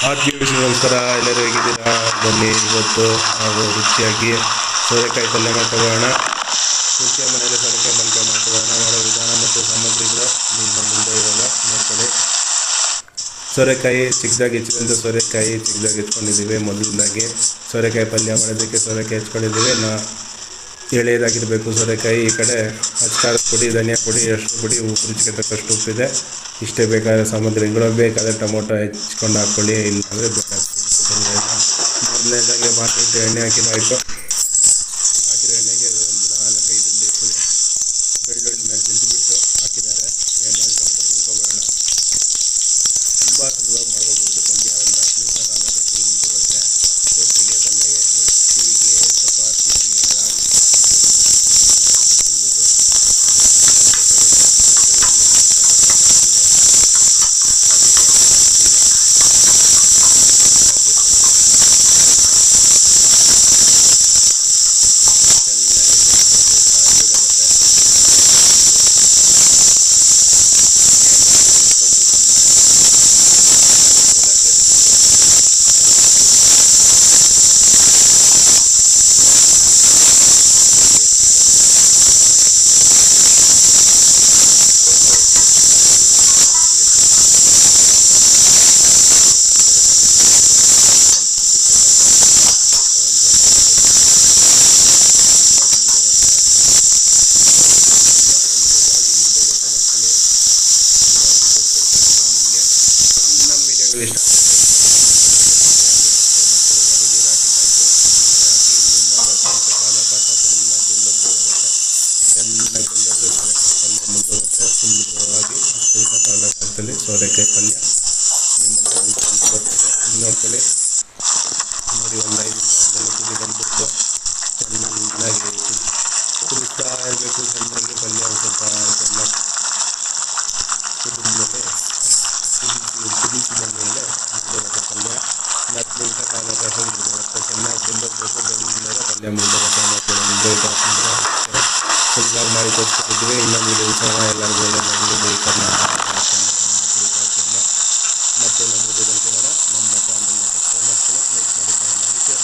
ನಮಸ್ಕಾರ ಎಲ್ಲರೂ ಹೇಗಿದ್ದೀರಾ? ಬನ್ನಿ ಇವತ್ತು ನಾವು ರುಚಿಯಾಗಿ ಸೋರೆಕಾಯಿ ಪಲ್ಯ ಮಾಡ್ಕೊಳ್ಳೋಣ. ರುಚಿಯ ಮನೆಯಲ್ಲಿ ಸೋರೆಕಾಯಿ ಪಲ್ಯ ಮಾಡ್ಕೊಳ್ಳೋಣ. ಮಾಡೋ ವಿಧಾನ ಮತ್ತು ಸಾಮಗ್ರಿಗಳು ನಿಮ್ಮ ಮುಂದೆ ಇರೋಲ್ಲ. ನೋಡ್ಕೊಳ್ಳಿ. ಸೋರೆಕಾಯಿ ಚಿಕ್ಕದಾಗಿ ಹೆಚ್ಚಿದಂಥ ಸೋರೆಕಾಯಿ ಚಿಕ್ಕದಾಗಿ ಹೆಚ್ಕೊಂಡಿದ್ದೀವಿ ಮೊದಲದಾಗಿ ಸೋರೆಕಾಯಿ ಪಲ್ಯ ಮಾಡೋದಕ್ಕೆ ಸೋರೆಕಾಯಿ ಹೆಚ್ಕೊಂಡಿದ್ದೀವಿ ನಾ ಎಳೆಯದಾಗಿರಬೇಕು ಸೋರೆಕಾಯಿ ಈ ಕಡೆ ಅಚ್ಕಾರದ ಪುಡಿ, ಧನಿಯಾ ಪುಡಿ ಅಷ್ಟು ಪುಡಿ, ಉಪ್ಪು ರುಚಿಗೆ ತಕ್ಕಷ್ಟು ಉಪ್ಪಿದೆ. ಇಷ್ಟೇ ಬೇಕಾದ ಸಾಮಗ್ರಿಗಳು ಬೇಕಾದ ಟೊಮೊಟೊ ಹೆಚ್ಕೊಂಡು ಹಾಕ್ಕೊಳ್ಳಿ ಇಲ್ಲಾಂದರೆ ಬೇಡ. ಮೊದಲನೇದಾಗಿ ಮಾರ್ಕೆಟ್ ಎಣ್ಣೆ ಹಾಕಿದಾಯ್ತು ವಿಡಿಯೋಗಳು ಇಷ್ಟ ಸೋರೆಕಾಯಿ ಪಲ್ಯ ನಿಮ್ಮ ನೋಡ್ಕೊಳ್ಳಿ ನೋಡಿ ಒಂದು ಐದು ನಿಮಿಷ ಪಲ್ಯ ಮುಗಿದೋಗುತ್ತೆ ಮತ್ತು ಮುಗಿದೋಯ್ತು ಅಂತಂದರೆ ಸುಲಭವಾಗಿ ಮಾಡಿ ಇನ್ನೊಂದು ದಿವಸ ಎಲ್ಲರಿಗೂ ಒಳ್ಳೆ